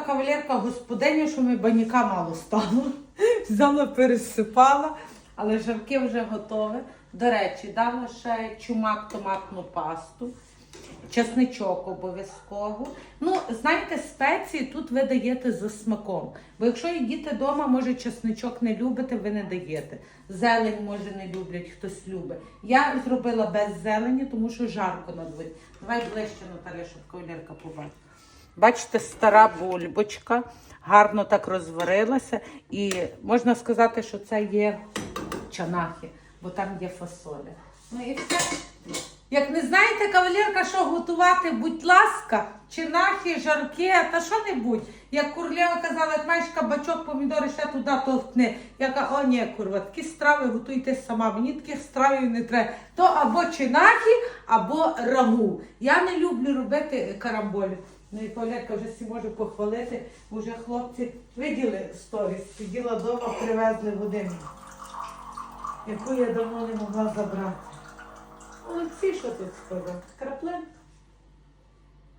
така кавалерка господиня, що ми баняка мало стало. Взяла, пересипала, але жарки вже готові. До речі, дала ще чумак томатну пасту, чесничок обов'язково. Ну, знаєте, спеції тут ви даєте за смаком. Бо якщо їдете вдома, може чесничок не любите, ви не даєте. Зелень, може, не люблять, хтось любить. Я зробила без зелені, тому що жарко на дворі. Давай ближче, Наталя, щоб кавалерка побачила. Бачите, стара бульбочка, гарно так розварилася. І можна сказати, що це є чанахи, бо там є фасоля. Ну і все. Як не знаєте, кавалерка, що готувати, будь ласка, чинахи, жарки, та що-небудь. Як Курлєва казала, як маєш кабачок, помідори, ще туди товкни. Я кажу, о, ні, курва, такі страви готуйте сама. Мені таких страв не треба. То або чинахи, або рагу. Я не люблю робити карамболі. Ну і Павлетка вже всі можу похвалити, вже хлопці виділи сторіс, сиділа вдома, привезли годину, яку я давно не могла забрати. Олексій, що тут сказав? Краплин?